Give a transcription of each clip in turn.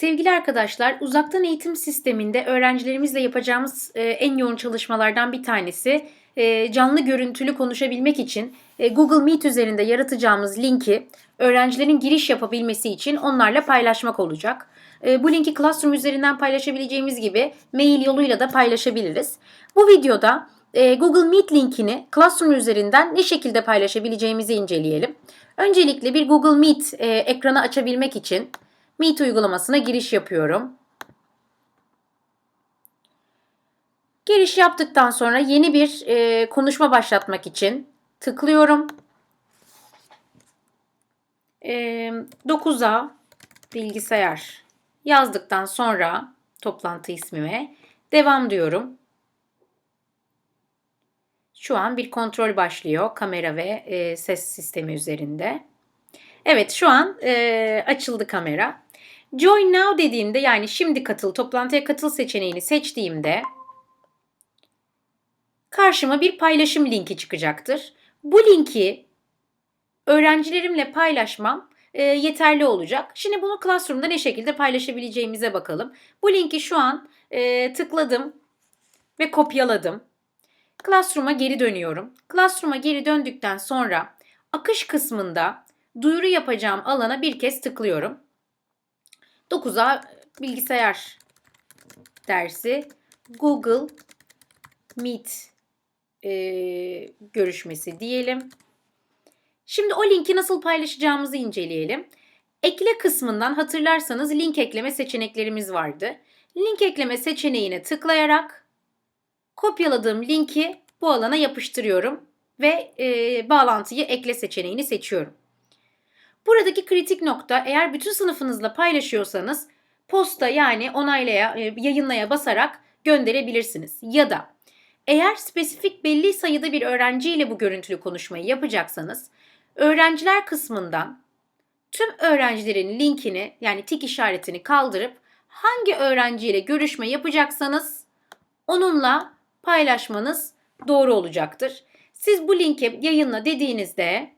Sevgili arkadaşlar, uzaktan eğitim sisteminde öğrencilerimizle yapacağımız e, en yoğun çalışmalardan bir tanesi e, canlı görüntülü konuşabilmek için e, Google Meet üzerinde yaratacağımız linki öğrencilerin giriş yapabilmesi için onlarla paylaşmak olacak. Bu linki Classroom üzerinden paylaşabileceğimiz gibi mail yoluyla da paylaşabiliriz. Bu videoda Google Meet linkini Classroom üzerinden ne şekilde paylaşabileceğimizi inceleyelim. Öncelikle bir Google Meet ekranı açabilmek için Meet uygulamasına giriş yapıyorum. Giriş yaptıktan sonra yeni bir e, konuşma başlatmak için tıklıyorum. E, 9'a bilgisayar yazdıktan sonra toplantı ismime devam diyorum. Şu an bir kontrol başlıyor kamera ve e, ses sistemi üzerinde. Evet şu an e, açıldı kamera. Join now dediğimde yani şimdi katıl, toplantıya katıl seçeneğini seçtiğimde karşıma bir paylaşım linki çıkacaktır. Bu linki öğrencilerimle paylaşmam e, yeterli olacak. Şimdi bunu Classroom'da ne şekilde paylaşabileceğimize bakalım. Bu linki şu an e, tıkladım ve kopyaladım. Classroom'a geri dönüyorum. Classroom'a geri döndükten sonra akış kısmında duyuru yapacağım alana bir kez tıklıyorum. 9'a bilgisayar dersi Google Meet e, görüşmesi diyelim. Şimdi o linki nasıl paylaşacağımızı inceleyelim. Ekle kısmından hatırlarsanız link ekleme seçeneklerimiz vardı. Link ekleme seçeneğine tıklayarak kopyaladığım linki bu alana yapıştırıyorum ve e, bağlantıyı ekle seçeneğini seçiyorum. Buradaki kritik nokta eğer bütün sınıfınızla paylaşıyorsanız posta yani onaylaya, e, yayınlaya basarak gönderebilirsiniz. Ya da eğer spesifik belli sayıda bir öğrenciyle bu görüntülü konuşmayı yapacaksanız öğrenciler kısmından tüm öğrencilerin linkini yani tik işaretini kaldırıp hangi öğrenciyle görüşme yapacaksanız onunla paylaşmanız doğru olacaktır. Siz bu linke yayınla dediğinizde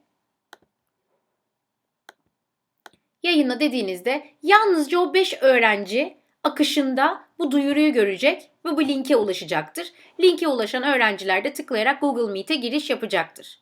yayınla dediğinizde yalnızca o 5 öğrenci akışında bu duyuruyu görecek ve bu linke ulaşacaktır. Linke ulaşan öğrenciler de tıklayarak Google Meet'e giriş yapacaktır.